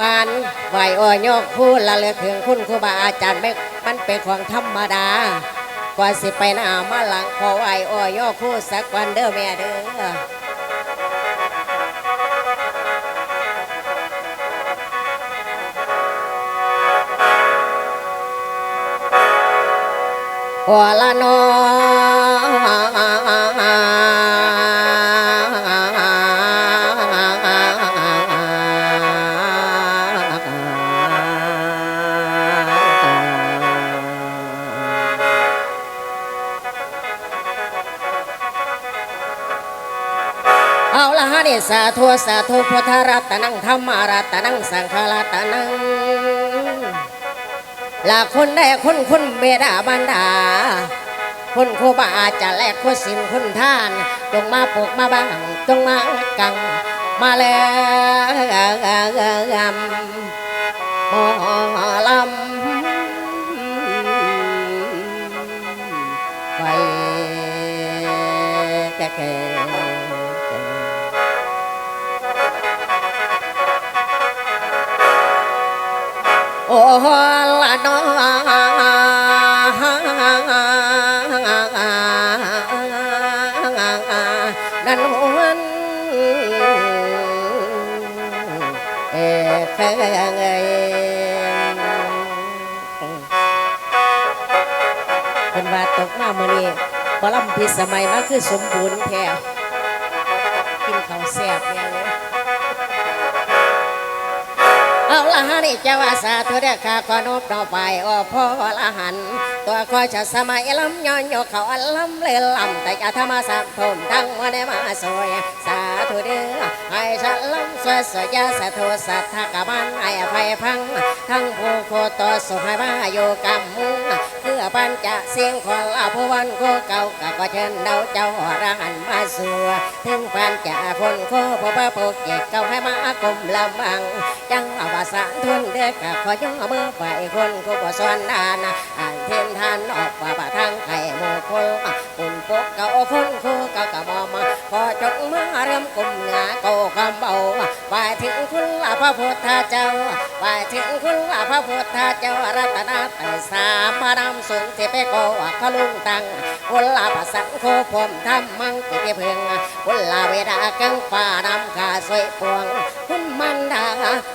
มันไหวอ่อยกพูดละเลือถึงคุณครูบาอาจารย์ไม่มันเป็นของธรรมดา กว่าสิไปหน้ามาหลังขอไหวอ่อยกพูดสักวันเด้อแม่เด้อหัวละนอ สาธุสาธุพุทธรัตนังธรรมารัตนังสังฆรัตนังลาคนได้คนคุณเบดาบันดาคุณคบาอาจารย์และคุณสินคุณท่าน จงมาปลูกมาบังจงมากัง มาแล้วหมอลำ ละน้อนันวันเอแพงเป็นว่าตกมาเมื่อนี้บอลำพิสมัยมาคือสมบูรณ์แท้กินข้าวแซ่บเนี่ย ละหันเจ้าว่าสาธุเด็กข้าขอนบต่อไปโอ้พ่อละหัน ตัวคอยจะสมัยลำย้อนโยเขาอันลำเลยลำแต่จะธรรมสักทมทั้งวันได้มาสวยสาธุเด้อให้ฉันลำสวยสวยยาสาธุสัทธกบันให้ไฟพัง ทั้งผู้โคตรสุขให้มาอยู่กับมึง ปัญจะเสียงของลาผู้วันโคเก่าก็เชิญเดาเจ้าอรหันมาสู่ถึงปัญจะคนโคพ่อพระโปเกตเก่าให้มากลมลำบังจังอาภาษาทุนเด็กกะขอย่อมือไปคนกูบ่สอนดานอ่านเทนทานออกว่าบะทางไข่โมโคปุ่นปกเก่าคนโคเก่ากะมอมาขอจงมาเริ่มกลุ่มงาโกคำเบาไปถึงคุณลาพระพุทธเจ้าไปถึงคุณลาพระพุทธเจ้ารัตนาไตสามมานำสุนที่ไปโกขลุงตังคุณลาภาษาโคผมทำมังติไปเพึงคุณลาเวดากังฟ้านำกาสวยปวง มันดา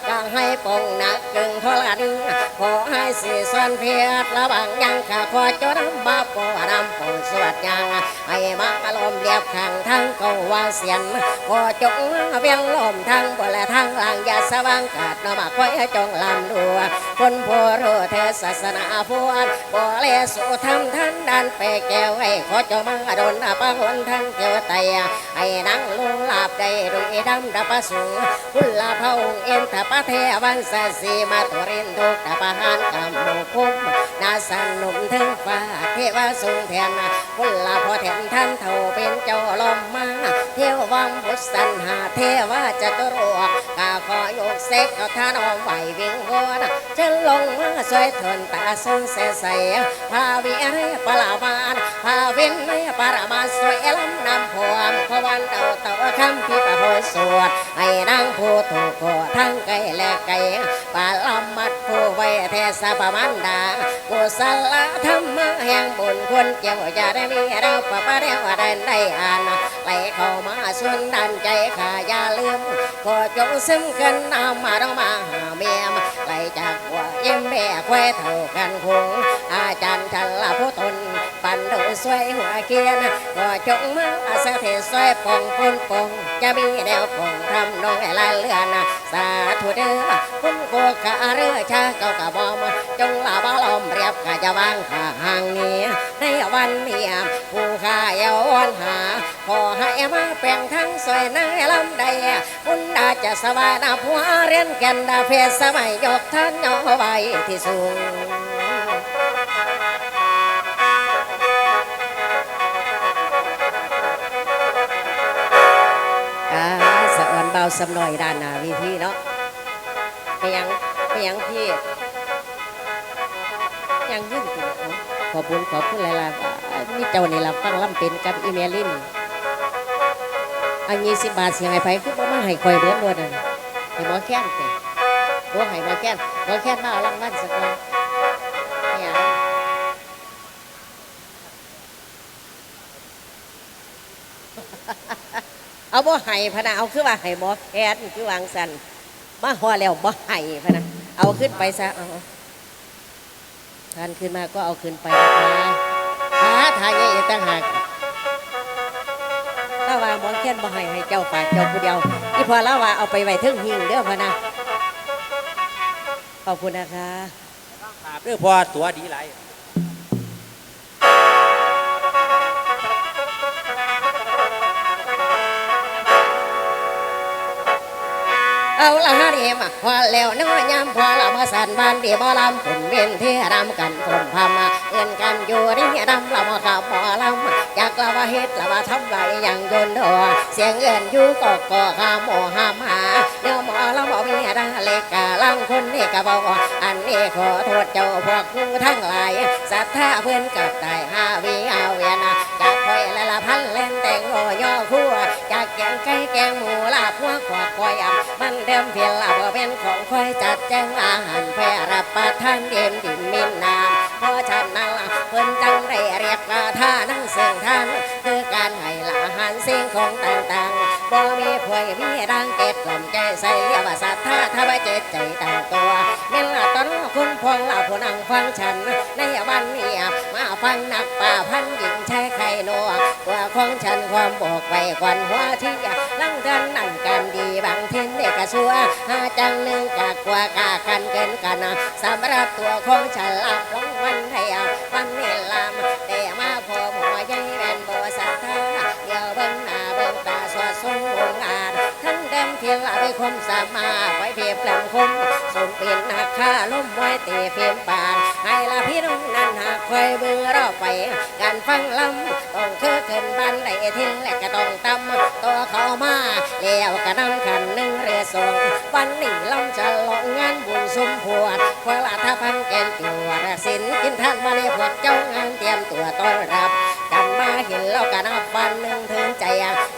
ก็ให้ปงหนักกึ่งทรดิงขอให้สีส่วนเพียรระวังยังข้าขอจดำบาปรำปงสวดยังให้มาลมเรียบขังทั้งกวาเสียนขอจงเวียงลมทั้งบนและทั้งล่างอย่าสว่างกาดนมาคอยจงลำดัวคนผู้รู้เทศศาสนาพวนบ่เลสุธรรมท่านดันไปแก้วให้ขอจงมาดนปะหนทั้งเกี่ยวไตให้นั่งลุลาบได้ดุยดำดับประสูงคุณลาพระองค์เอ็นทปะเทวันสสีมาตุรินทุกตปะหานกำโมคุ้มนาสันนุมถึงฟ้าเทวสูงแทนคุณลาพอแทนท่านเท่าเป็นเจ้าลมมาเทววังบุษสันหาเทวาจะตรวกกาขอยกเสกเขาท่านอมไหววิงวอนจะลงมาสวยทนตาสนเสใสพาวิเรปลาวานพาวินในปรมาสวยลำนำพวมพวันเต่าเต่าคำพิปะโพสวดให้นางผู้ถูกโกทั้งไก่และไก่ปาลมัดผู้ไว้เทศปมันดากุศลธรรมแห่งบุญคุณเจ้าจะได้มีเราปะปะเดียวได้ได้อ่านไหลเข้ามาส่วนดันใจข้าอย่าลืมขอจงซึมกันเอามาต้องมาหาเมียมไหลจากหัวเยี่ยมแม่ควเท่ากันคงอาจารย์ชันละผู้ตนปัน สวยหัวเกียนก็จงมาอาสาเทสวยปองปุนปองจะมีแนวปองทำนองให้ลายเลือนสาธุเด้อคุณโกขาเรือชาเก่ากะบอมจงลาบาลอมเรียบกะจะวางข้าห่างนี้ในวันเนี้ผู้ข้าเยาวันหาขอให้มาแปลงทั้งสวยนายลำใดบุญดาจะสวายนาผัวเรียนแกันดาเพศสมัยยกท่านเอไว้ที่สูง เบาสำหน่อยด้านหน้าวีพีเนาะไปยังไปยังพี่ยังยื่นตัวขอบคุณขอบคุณหลายๆนี่เจ้านี่ละฟังลำเป็นกับอีเมลินอันยี่สิบบาทเสียงไอ้ไผคือบ่มาให้คอยเบิ้ลรวดอะให้หมอแค้นเตะตัวให้บ่แค้นบ่แค้นมาเอารางวัลสักคน เอาบ่ให้พะนะเอาคือว่าให้บ่แค้นคือวางสันมาฮอแล้วบ่ให้พะนะเอาขึ้นไปซะเอาทานขึ้นมาก็เอาขึ้นไปนะคะหาทายอีกต่างหากถ้าว่าหมอแค้นบ่ให้ให้เจ้าปากเจ้าผู้เดียวอีพอแล้วว่าเอาไปไว้เทึงหิงเด้อพะนะขอบคุณนะคะเรื่องพอตัวดีหลาย เอาละฮะเดียมาพอแล้วน้อยามพอละมาสันบานเดียบ่ลำผมเวียนเที่รำกันผมพามาเงินกันอยู่นี่รำละมาขับหมอลำอยากละว่าเฮ็ดละว่าทำไรอย่างโยนดอเสียงเงินอยู่ก็ก็ข้าหมอห้ามหาเดี๋ยวหมอลำบอกมีอะไรเล็กกะลังคนนี่กะบอกอันนี้ขอโทษเจ้าพวกกูทั้งหลายศรัทธาเพื่อนกับตายห้าวีเอาเวียน แกงไก่แกงหมูลาบหัวขวาคอยอ่ำมันเดิมเพียงลาบเป็นของคอยจัดแจงอาหารแพร่รับประทานเดียมดินมินนามเพราะฉะนั้นเพิ่นจังได้เรียกว่าท่านั่งเสียงท่าน การให้ละอาหารสิ่งของต่างๆบ่มีพวยมีรังเกตกล่อมใจใส่อวาสัทธาถ้าเจ็ดใจต่างตัวแม่นละตอนคุณพวงเราผู้นั่งฟังฉัน ในวันนี้มาฟังนักป่าพันหญิงชายไข่นัวตัวของฉันความบอกไปควันหัวที่ลังกันนั่นกันดีบางทีเด็กกชัวหาจังหนึ่งกากว่ากากันเกินกันสำหรับตัวของฉันลับลงวันไทยวันนี้ลาม ยงละด้คมสามาไว้เพียบแปลงคมสมเป็นนักฆ่าล้มไว้เตะเพียงปานให้ละพี่น้องนั้นหากคอยเบื่อเราไปการฟังลำต้องคือขึ้นบันไดทิ้งและก็ต้องตำตัวเขามาแล้วก็นำขันหนึ่งเรือสองวันนี้ลำจะลองงานบุญสมพวดพวกละท่าพังแกนตัวระสินกินท่านมาในพวกเจ้างานเตรียมตัวต้อนรับ มาเห็นแล้วก็นับฟันหนึ่งถึงใจ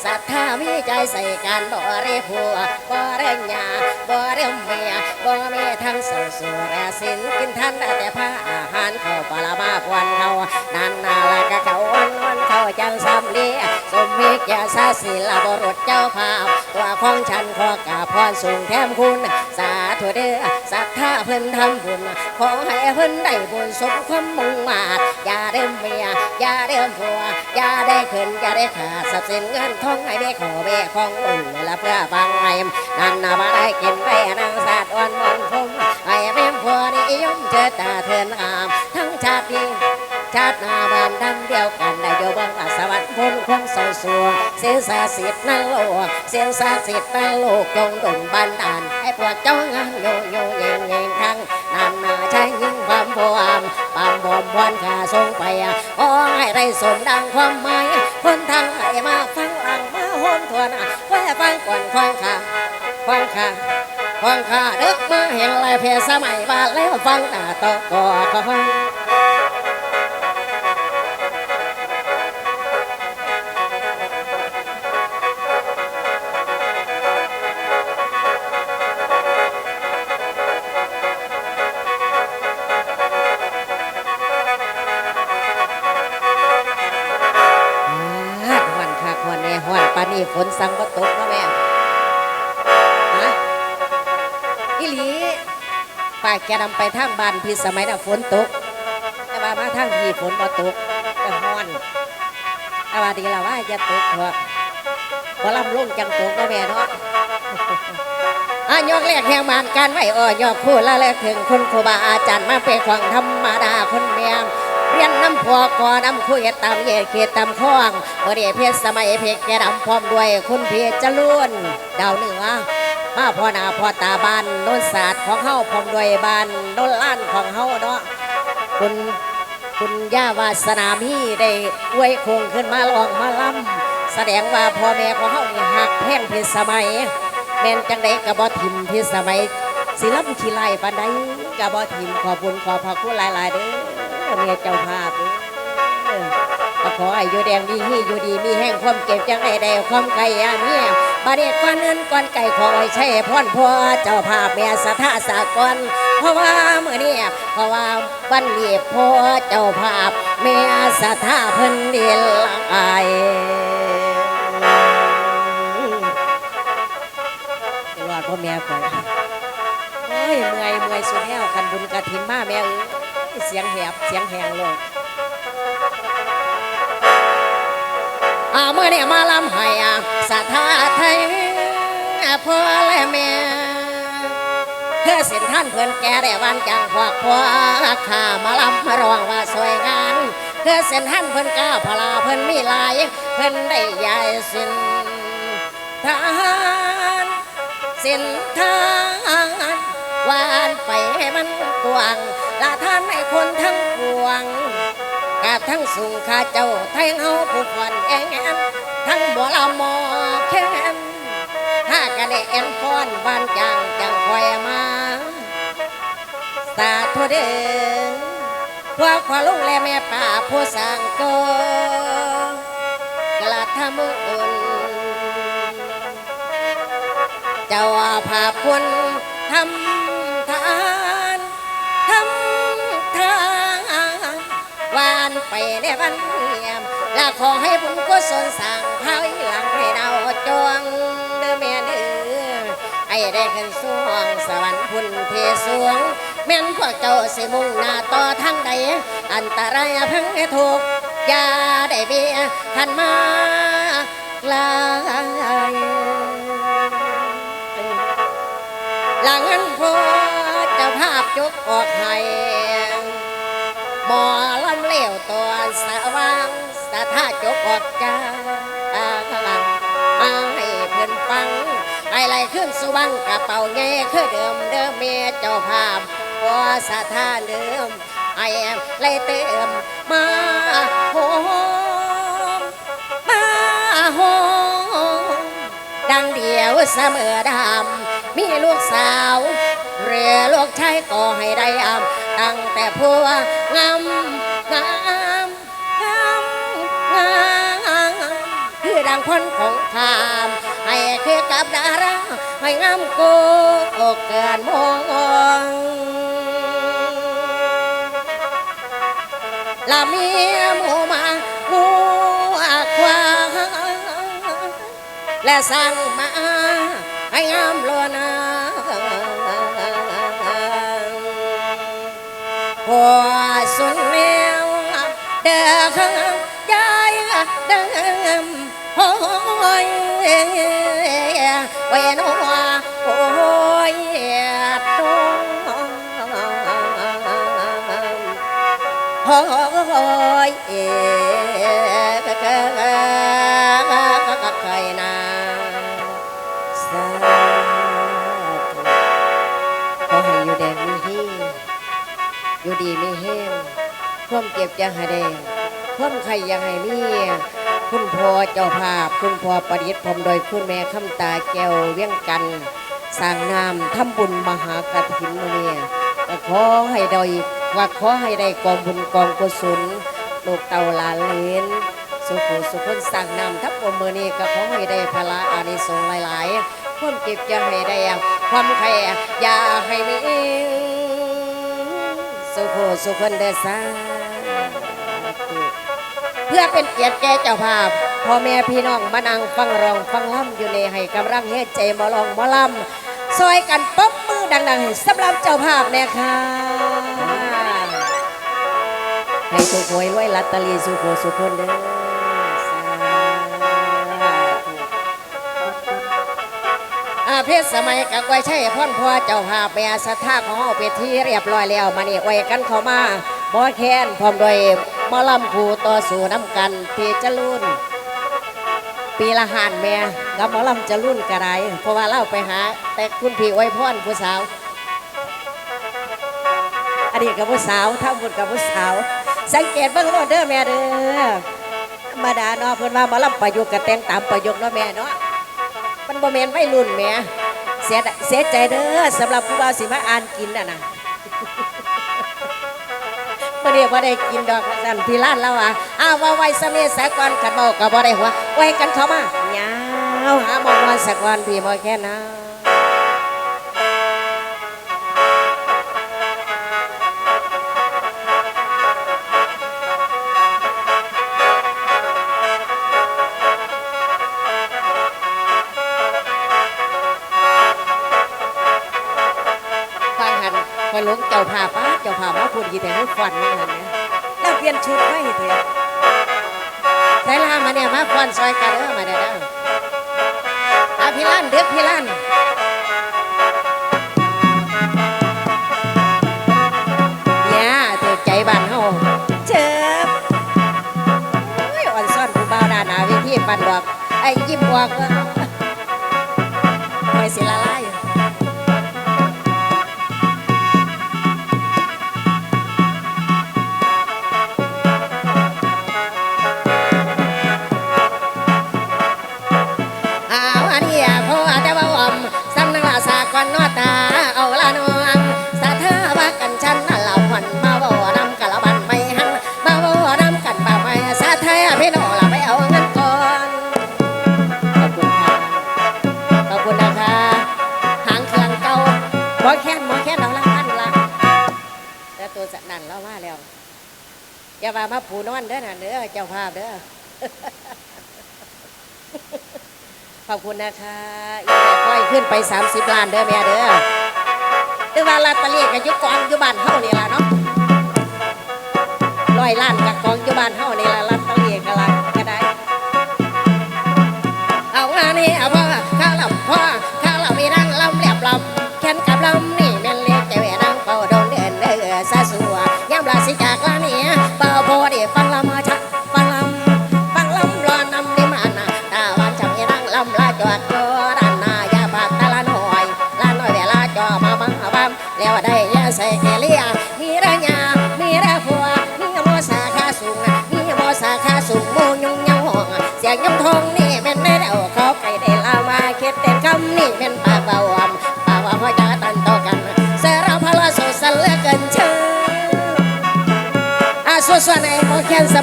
ศรัทธามีใจใส่การบ่เรีผัวบ่เรียญาบ่เรียเมียบ่มีทั้งสูสัวรสินกินท่านแต่ผ้าอาหารเข้าปลามาควันเขานันนาละก็เขาวันวันเขาจังสำเลีย สมมีแก่สาศิลบรุษเจ้าภาพตัวของฉันขอกราบพรสูงแถมคุณ สาธุเด้อศรัทธาเพิ่นทำบุญ ขอให้เพิ่นได้บุญสมความมุ่งมาตรอย่าเดิมเมียอย่าเดิมผัวอย่าได้ขึ้นอย่าได้ขาดทรัพย์สินเงินทองให้ได้ขอเบของอุ่นและเพื่อฟังไงนั่นนาบ่ได้กินไปนางสาดอ่อนมอนพงให้แม่ผัวนิยมเจอตาเทินงามทั้งชาติ ชาติหน้าบ้านดังเดียวกันได้อยู่เบื้องหลัสวรรค์พ้นคงเศร้าสัวเสียงสาสิทธิ์นั่งโลกเสียงสาสิทธิ์นั่งโลกจงดลบันดาลให้พวกเจ้างานโยโยเยงเยงทั้งนานาใช้ยิ่งความพวามความบอมวันขาทรงไปขอให้ได้สมดังความหมายคนทางให้มาฟังหลังมาโหนทวนไว้ฟังก่อนควางขาควางขาควางขาเด็กมาเห็นลายเพศสมัยบ้านแล้วฟังหน้าต่อก่อก็ฟัง นี้ฝนสั่งบ่ตกนะแม่ฮะอีหลีป้าแกนำไปทางบ้านพี่สมัยน่ะฝนตก แต่ว่ามาทางพี่ฝนบ่ตกแต่ฮ้อนแต่ว่าดีและว่าจะตกเถอะบ่ลำลงจังตกนะแม่เนาะอายกแรกแห่งบานการไหวอ่อยอกคู่ละแลกถึงคุณครูบาอาจารย์มาเป็นของธรรมดาคนเมียง เรียนน้ำพอกอน้ำคุยตามเยเขตตามคลองบริเพชรสมัยเพชรแกดำพร้อมด้วยคุณเพชรจรุนดาวเหนือมาพ่อนาพ่อตาบานโนนศาสตร์ของเฮาพร้อมด้วยบานโนนล้านของเฮาเนาะคุณคุณย่าวาสนามีได้อวยคงขึ้นมาลองมาล่ำแสดงว่าพ่อแม่ของเฮานี่หักแพ่งเพชรสมัยแม่นจังไดกะบ่ทิมพี่สมัยศิลปขี้ไล่ปานใดกะบ่ทิมขอบุญขอบพระคุณหลาย ๆ เด้อ เมียเจ้าภาพเด้อก็ขอให้อยู่แดงดีฮีอยู่ดีมีแห้งความเก็บจังไดได้ความไกลอะเมียบาดเดก่อนเงินก่อนไก่ขอให้ใช่พ่อนพ่อเจ้าภาพแม่สถาสากลเพราะว่าเมื่อนี้เพราะว่าวันนี้พ่อเจ้าภาพแม่สถาเพิ่นเดียลายรอดพ่อแม่ก่อนโอ้ยเมื่อยเมื่อยสุดแล้วคันบุญกระถินมาแม่เอ้ย เสียงแหบเสียงแหงเลยอ่าเมื่อเนี่ยมาลำให้อะสาธาไทยพ่อและแม่เพื่อเส้นท่านเพื่อนแก่ได้วันจังพวกพ่อข้ามาลำมาร้องว่าสวยงานเพื่อเส้นท่านเพื่อนก้าวพลาเพื่อนมีลายเพื่อนได้ใหญ่สิ้นทารเส้นทาง วานไปให้มันกว้างละท่านให้คนทั้งปวงกาบทั้งสูงข้าเจ้าไทยเฮาผู้ฝันแองแอนทั้งบัวลำมอแค้นถ้ากระเดแอนฟ้อนบ้านจังจังคอยมาสาธุเด้อพวกขวาลุงและแม่ป่าผู้สร้างโตกระทำบุญเจ้าภาพคุณทำ ทานทำทานวานไปในวันเนียมและขอให้บุญกุศลสั่งภายหลังให้เราจวงเด้อแม่เด้อให้ได้ขึ้นสวงสวรรค์พุ่นเทสวง แม่นพวกเจ้าสิมุ่งหน้าต่อทางใด อันตรายพังให้ถูกอย่าได้เบียทันมาลายหลังนั้นพอ ภาพจกออกให้หมอลำเลี้ยวตัวสว่างสะท่าจกออกจากหลังมาให้เพื่อนฟังไอ้ไรขึ้นสุบังกระเป๋าเงี้คือเดิมเดิมเมียเจ้าภาพพอสะท่าเดิมไอ้ไรเติมมาโฮมมาโฮมดังเดียวเสมอดำมีลูกสาวเรือลูกช ก็ให้ได้อำตั้งแต่พัวงามงามงามงามคือดังคนของขามให้คือกับดาราให้งามโกเกินมองละเมียหมูมาหัวควาและสั่งมาให้งามโลนา หัวสุนแนวเด้อยายเดิมโอ้ยเวนัวโอ้ยตโอ้ยเอ๋ อยู่ดีมีแห้งความเจ็บจะให้แดงความไข่ยังให้มีคุณพ่อเจ้าภาพ คุณพ่อประดิษฐ์ผมโดยคุณแม่คำตาแก้วเวียงกันสร้างนามทำบุญมหากฐินมื้อนี้ก็ขอให้ได้ว่าขอให้ได้กองบุญกองกุศลลูกเต่าหลานเหลนสุขสุขคนสร้างนามทับบุญมื้อนี้ก็ขอให้ได้พละอานิสงส์หลายๆความเก็บจะให้ได้ความใครอย่าให้มี สุขสุคนเดซาเพื่อเป็นเกียรติแก่เจ้าภาพพ่อแม่พี่น้องมานั่งฟังร้องฟังล่ำอยู่ในให้กำลังเฮ็ดใจมาลองมาล่ำซอยกันป๊บมือดังๆให้สำหรับเจ้าภาพเนี่ยค่ะให้ถูกหวยรวยลัตตลีสุขโขสุคนเด้อ อาเพศสมัยกับไว้ใช่พ่อนพ่อเจ้าภาพแม่ศรัทธาของเฮาเป็นที่เรียบร้อยแล้วมานี่ไว้กันเข้ามาบอแคนพร้อมโดวยมอลำผูต่อสู่น้ำกันที่จะรุ่นปีละหานแม่กับหมอลำจะรุ่นกระไรเพราะว่าเล่าไปหา แต่คุณพี่ไว้พรผู้สาวอันนี้กับผู้สาวทำบุญกับผู้สาว สังเกตเบิ่งโลดเด้อแม่เด้อธรรมดาเนาะเพิ่อนว่าหมอลำประยุกต์กับแต่งตามประยุกต์เนาะแม่เนาะ มันบ่เมนไม่รุ่นแม่เสียเสียใจเด้อสำหรับผู้บ่าวสิมาอ่านกินน่ะนะบ่ได้บ่ได้กินดอกนั่นพี่ล้านเราอะอ้าวว่าไว้สมีสากอนกันเบาก็บ่ได้หัวไว้กันเขามาเงาหาหมองวันสากอนพี่บ่แค่นั้น จ้าภาพป้าเจ้าภาพมาพูดยีแต่ให้ฟันเนไหมแล้วเปลี่ยนชุดไม่เถอะใส่ลามาเนี่ยมาฟันซอยกันเออมาได้แล้วอาพิลันเด็กพี่ลันเนี่ยเธอใจบันเฮาเจ็บโอ้ยอ่อนซ่อนผู้บ่าวดาหนาเวทีปันดอกไอ้ยิ้มบอกหอยสิละลาย อนเด้อนะเด้อเจ้าภาพเด้อขอบคุณนะคะอีแม่ค่อยขึ้นไป 30ล้านเด้อแม่เด้อแต่ว่าลาตะเลียกับยุกองยุบานเฮานี่ล่ะเนาะร้อยล้านกับกองยุบานเฮานี่ล่ะลาตะเลียกันละก็ได้ เอางานนี้เอาพ่อข้าลำพ่อข้าลำมีนั่งลำเรียบลำแขนกับลำ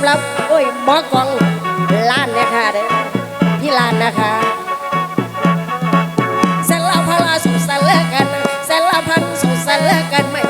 ำรับโอ้ยบอกองล้านนะคะเด้อที่ล้านนะคะเซลฟ์ารพลาสุสารกันเซลฟ์ารพันสุสารกันไม่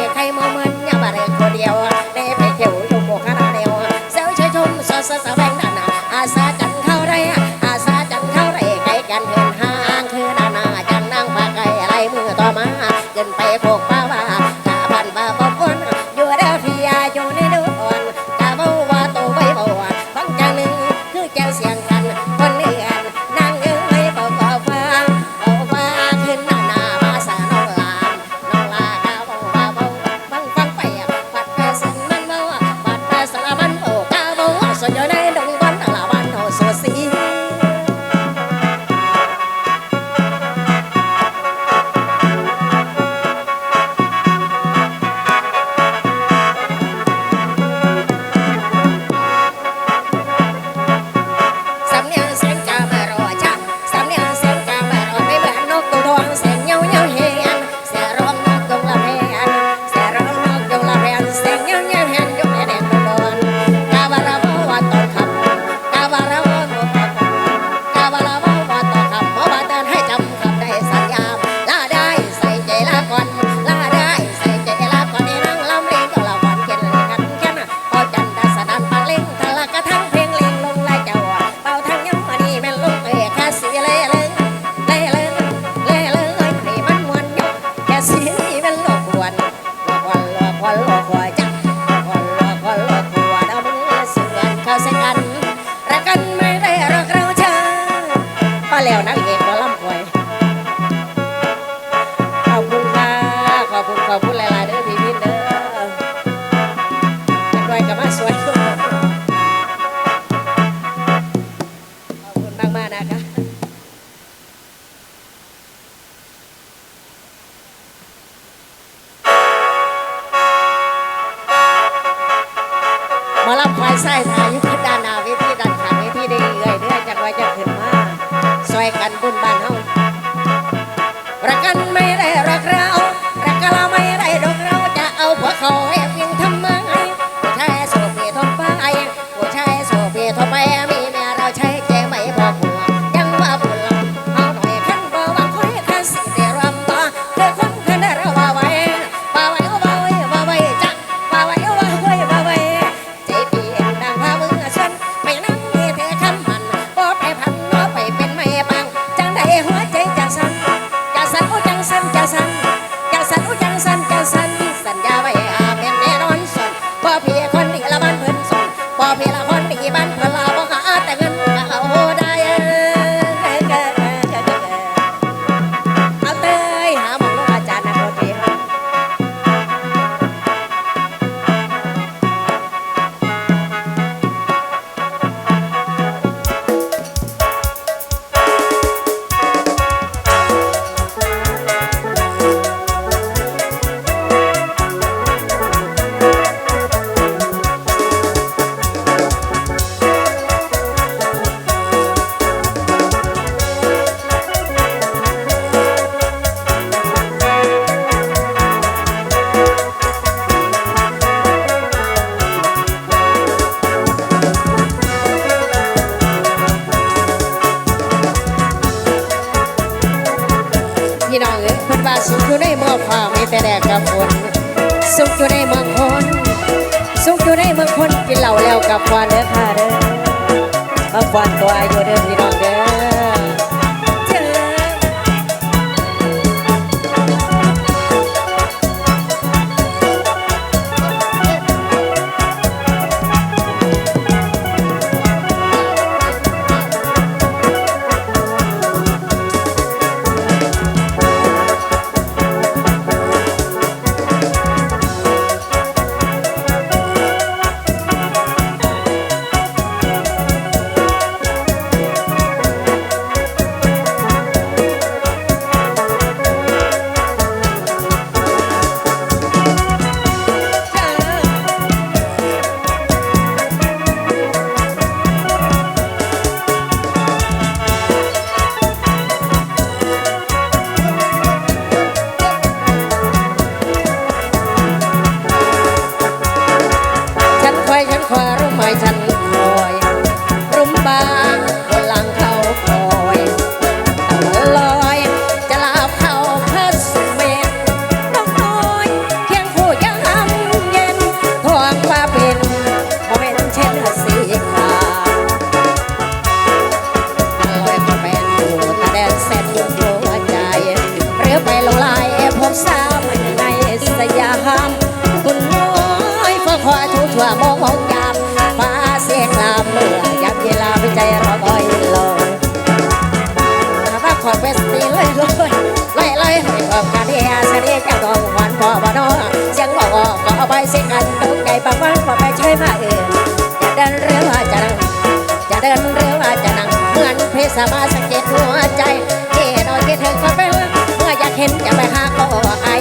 กับนสุขอยู่ในเมืองคน สุขอยู่ในเมืองคนกินเหล้าแล้วกับควานเด้อค่ะเด้อมาควานตัวอายุเด้อพี่น้องเด้อ มองมองยามฟ้าเสียงลาเมื่อยามเวลาไปใจร้อนลอยลอยแต่ว่าขอเวสตีลอยลอยลอยลอยให้ความแนเดียเสียเกจะต้องหวานพอบ่นอเสียงบอกก็เอาไปเสียงกันตกใจปังวันพอไปใช้มาเองจะเดินเรือว่าจะนั่งจะเดินเรือว่าจะนั่งเหมือนเพศมาสังเกตหัวใจเอ๋น้อยคิดถึงก็เปเมื่ออยากเห็นจะไปหาก็อาย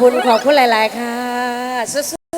คุณขอบคุณหลาย ๆ ค่ะ